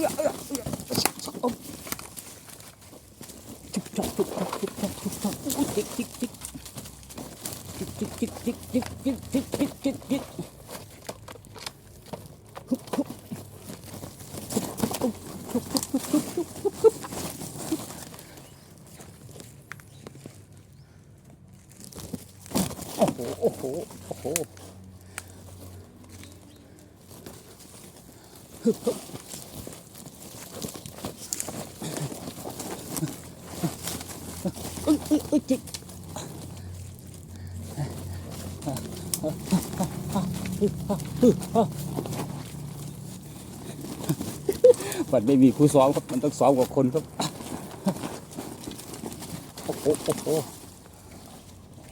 อื้อเอื้อเอื้อโอ้จุ๊บจับจุ๊บจับจุ๊บจับจุ๊บจับอุ้ยจิกจิกจิกจิกจิกจิกจิกจิกจิกจิกจิกจิกฮึบฮึบโอ้โห โอ้โห โอ้โหฮึบฮึบ อุ้ยอุ้ยจิกมันไม่มีครูซ้อมครับ มันต้องซ้อมกับคนครับ โอ้โหโอ้โห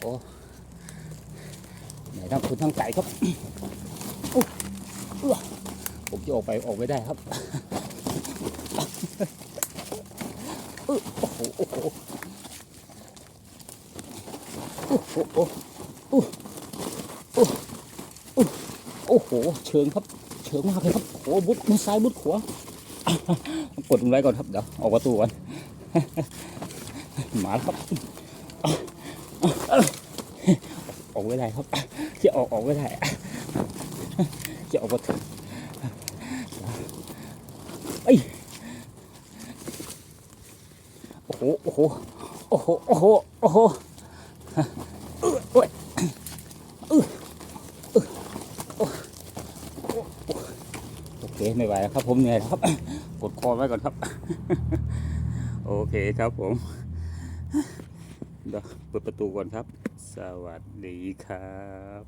โอ้ไหนทั้งคุณทั้งไก่ครับผมจะออกไปออกไม่ได้ครับโอ้โห โอ้โหโอ้โห เชิงครับ เชิงมากเลยครับโอ้บุดมุดซ้ายบุดขวากดลงไว้ก่อนครับ เดี๋ยวออกประตูก่อนหมาครับ ออกไม่ได้ครับจะออกออกไม่ได้จะออกประตูเอ้โอ้โห โอ้โห โอ้โห โอ้โห โอเคไม่ไหวแล้วครับ ผมเหนื่อยครับกดคอไว้ก่อนครับ โอเคครับผมเดี๋ยวเปิดประตูก่อนครับ สวัสดีครับ